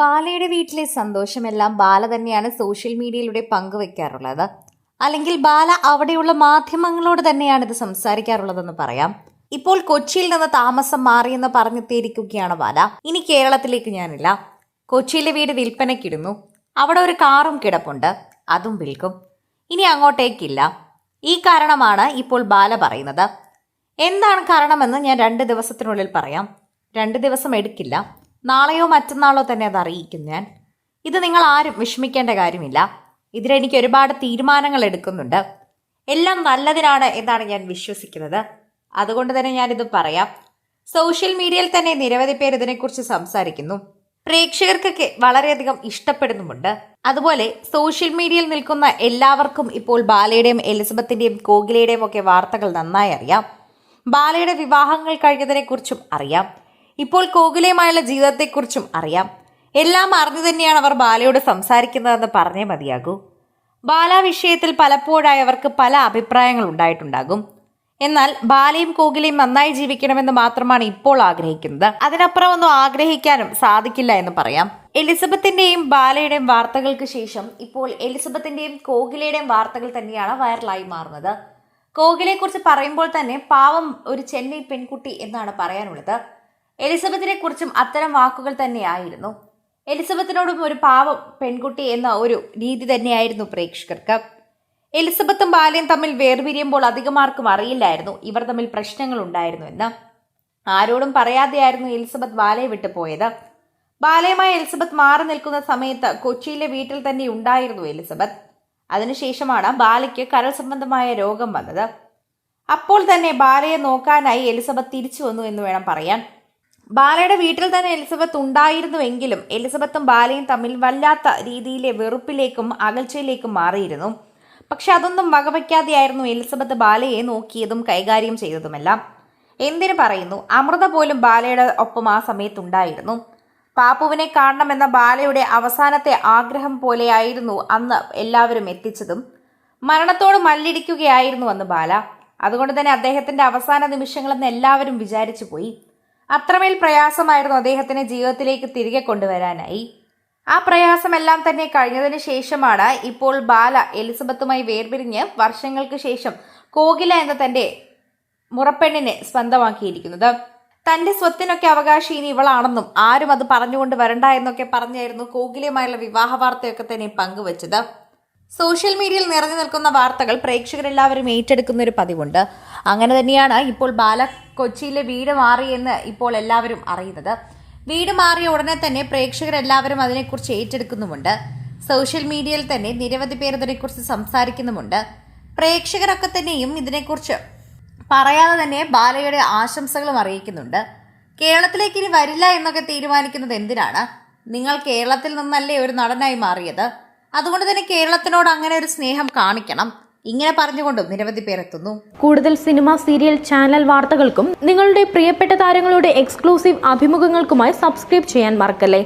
ബാലയുടെ വീട്ടിലെ സന്തോഷമെല്ലാം ബാല തന്നെയാണ് സോഷ്യൽ മീഡിയയിലൂടെ പങ്കുവെക്കാറുള്ളത്. അല്ലെങ്കിൽ ബാല അവിടെയുള്ള മാധ്യമങ്ങളോട് തന്നെയാണ് ഇത് സംസാരിക്കാറുള്ളതെന്ന് പറയാം. ഇപ്പോൾ കൊച്ചിയിൽ നിന്ന് താമസം മാറിയെന്ന് പറഞ്ഞെത്തിയിരിക്കുകയാണ് ബാല. ഇനി കേരളത്തിലേക്ക് ഞാനില്ല. കൊച്ചിയിലെ വീട് വിൽപ്പനയ്ക്കിടുന്നു അവിടെ ഒരു കാറും കിടപ്പുണ്ട്. അതും വിൽക്കും. ഇനി അങ്ങോട്ടേക്കില്ല. ഈ കാരണമാണ് ഇപ്പോൾ ബാല പറയുന്നത്. എന്താണ് കാരണമെന്ന് ഞാൻ രണ്ട് ദിവസത്തിനുള്ളിൽ പറയാം. രണ്ട് ദിവസം എടുക്കില്ല. നാളെയോ മറ്റന്നാളോ തന്നെ അത് അറിയിക്കും ഞാൻ. ഇത് നിങ്ങൾ ആരും വിഷമിക്കേണ്ട കാര്യമില്ല. ഇതിലെനിക്ക് ഒരുപാട് തീരുമാനങ്ങൾ എടുക്കുന്നുണ്ട്. എല്ലാം നല്ലതിനാണ് എന്നാണ് ഞാൻ വിശ്വസിക്കുന്നത്. അതുകൊണ്ട് തന്നെ ഞാനിത് പറയാം. സോഷ്യൽ മീഡിയയിൽ തന്നെ നിരവധി പേർ ഇതിനെക്കുറിച്ച് സംസാരിക്കുന്നു. പ്രേക്ഷകർക്കൊക്കെ വളരെയധികം ഇഷ്ടപ്പെടുന്നുമുണ്ട്. അതുപോലെ സോഷ്യൽ മീഡിയയിൽ നിൽക്കുന്ന എല്ലാവർക്കും ഇപ്പോൾ ബാലയുടെയും എലിസബത്തിന്റെയും കോകിലയുടെയും ഒക്കെ വാർത്തകൾ നന്നായി അറിയാം. ബാലയുടെ വിവാഹങ്ങൾ കഴിഞ്ഞതിനെക്കുറിച്ചും അറിയാം. ഇപ്പോൾ കോകിലയുമായുള്ള ജീവിതത്തെക്കുറിച്ചും അറിയാം. എല്ലാം അറിഞ്ഞു തന്നെയാണ് അവർ ബാലയോട് സംസാരിക്കുന്നതെന്ന് പറഞ്ഞേ മതിയാകൂ. ബാല വിഷയത്തിൽ പലപ്പോഴായി അവർക്ക് പല അഭിപ്രായങ്ങൾ ഉണ്ടായിട്ടുണ്ടാകും. എന്നാൽ ബാലയും കോകിലയും നന്നായി ജീവിക്കണമെന്ന് മാത്രമാണ് ഇപ്പോൾ ആഗ്രഹിക്കുന്നത്. അതിനപ്പുറം ഒന്നും ആഗ്രഹിക്കാനും സാധിക്കില്ല എന്ന് പറയാം. എലിസബത്തിന്റെയും ബാലയുടെയും വാർത്തകൾക്ക് ശേഷം ഇപ്പോൾ എലിസബത്തിന്റെയും കോകിലയുടെയും വാർത്തകൾ തന്നെയാണ് വൈറലായി മാറുന്നത്. കോകിലയെ കുറിച്ച് പറയുമ്പോൾ തന്നെ പാവം ഒരു ചെന്നൈ പെൺകുട്ടി എന്നാണ് പറയാനുള്ളത്. എലിസബത്തിനെ കുറിച്ചും അത്തരം വാക്കുകൾ തന്നെയായിരുന്നു. എലിസബത്തിനോടും ഒരു പാവം പെൺകുട്ടി എന്ന ഒരു രീതി തന്നെയായിരുന്നു പ്രേക്ഷകർക്ക്. എലിസബത്തും ബാലയും തമ്മിൽ വേർപിരിയുമ്പോൾ അധികമാർക്കും അറിയില്ലായിരുന്നു. ഇവർ തമ്മിൽ പ്രശ്നങ്ങൾ ഉണ്ടായിരുന്നു എന്ന് ആരോടും പറയാതെയായിരുന്നു എലിസബത്ത് ബാലയെ വിട്ടു പോയത്. ബാലയുമായി എലിസബത്ത് മാറി നിൽക്കുന്ന സമയത്ത് കൊച്ചിയിലെ വീട്ടിൽ തന്നെ ഉണ്ടായിരുന്നു എലിസബത്ത്. അതിനുശേഷമാണ് ബാലയ്ക്ക് കരൾ സംബന്ധമായ രോഗം വന്നത്. അപ്പോൾ തന്നെ ബാലയെ നോക്കാനായി എലിസബത്ത് തിരിച്ചു വന്നു എന്ന് വേണം പറയാൻ. ബാലയുടെ വീട്ടിൽ തന്നെ എലിസബത്ത് ഉണ്ടായിരുന്നുവെങ്കിലും എലിസബത്തും ബാലയും തമ്മിൽ വല്ലാത്ത രീതിയിലെ വെറുപ്പിലേക്കും അകൽച്ചയിലേക്കും മാറിയിരുന്നു. പക്ഷെ അതൊന്നും വകവയ്ക്കാതെയായിരുന്നു എലിസബത്ത് ബാലയെ നോക്കിയതും കൈകാര്യം ചെയ്തതുമെല്ലാം. എന്തിനു പറയുന്നു? അമൃത പോലും ബാലയുടെ ഒപ്പം ആ സമയത്തുണ്ടായിരുന്നു. പാപ്പുവിനെ കാണണമെന്ന ബാലയുടെ അവസാനത്തെ ആഗ്രഹം പോലെയായിരുന്നു അന്ന് എല്ലാവരും എത്തിച്ചതും. മരണത്തോട് മല്ലിടിക്കുകയായിരുന്നു അന്ന് ബാല. അതുകൊണ്ട് തന്നെ അദ്ദേഹത്തിന്റെ അവസാന നിമിഷങ്ങളെന്ന് എല്ലാവരും വിചാരിച്ചു പോയി അത്രമേൽ പ്രയാസമായിരുന്നു അദ്ദേഹത്തിന് ജീവിതത്തിലേക്ക് തിരികെ കൊണ്ടുവരാനായി. ആ പ്രയാസമെല്ലാം തന്നെ കഴിഞ്ഞതിന് ശേഷമാണ് ഇപ്പോൾ ബാല എലിസബത്തുമായി വേർപിരിഞ്ഞ് വർഷങ്ങൾക്ക് ശേഷം കോകില എന്ന തന്റെ മുറപ്പെണ്ണിനെ സ്വന്തമാക്കിയിരിക്കുന്നത്. തന്റെ സ്വത്തിനൊക്കെ അവകാശി ഇനി ഇവളാണെന്നും ആരും അത് പറഞ്ഞുകൊണ്ട് വരണ്ട എന്നൊക്കെ പറഞ്ഞായിരുന്നു കോകിലയുമായുള്ള വിവാഹ വാർത്തയൊക്കെ തന്നെ പങ്കുവച്ചത്. സോഷ്യൽ മീഡിയയിൽ നിറഞ്ഞു നിൽക്കുന്ന വാർത്തകൾ പ്രേക്ഷകരെല്ലാവരും ഏറ്റെടുക്കുന്ന ഒരു പതിവുണ്ട്. അങ്ങനെ തന്നെയാണ് ഇപ്പോൾ ബാല കൊച്ചിയിലെ വീട് മാറിയെന്ന് ഇപ്പോൾ എല്ലാവരും അറിയുന്നത്. വീട് മാറിയ ഉടനെ തന്നെ പ്രേക്ഷകരെല്ലാവരും അതിനെക്കുറിച്ച് ഏറ്റെടുക്കുന്നുമുണ്ട്. സോഷ്യൽ മീഡിയയിൽ തന്നെ നിരവധി പേർ ഇതിനെക്കുറിച്ച് സംസാരിക്കുന്നുമുണ്ട്. പ്രേക്ഷകരൊക്കെ തന്നെയും ഇതിനെക്കുറിച്ച് പറയാതെ തന്നെ ബാലയുടെ ആശംസകളും അറിയിക്കുന്നുണ്ട്. കേരളത്തിലേക്ക് ഇനി വരില്ല എന്നൊക്കെ തീരുമാനിക്കുന്നത് എന്തിനാണ്? നിങ്ങൾ കേരളത്തിൽ നിന്നല്ലേ ഒരു നടനായി മാറിയത്? അതുകൊണ്ട് തന്നെ കേരളത്തിനോട് അങ്ങനെ ഒരു സ്നേഹം കാണിക്കണം. ഇങ്ങനെ പറഞ്ഞുകൊണ്ടും നിരവധി പേർ എത്തുന്നു. കൂടുതൽ സിനിമ സീരിയൽ ചാനൽ വാർത്തകൾക്കും നിങ്ങളുടെ പ്രിയപ്പെട്ട താരങ്ങളുടെ എക്സ്ക്ലൂസീവ് അഭിമുഖങ്ങൾക്കുമായി സബ്സ്ക്രൈബ് ചെയ്യാൻ മറക്കല്ലേ?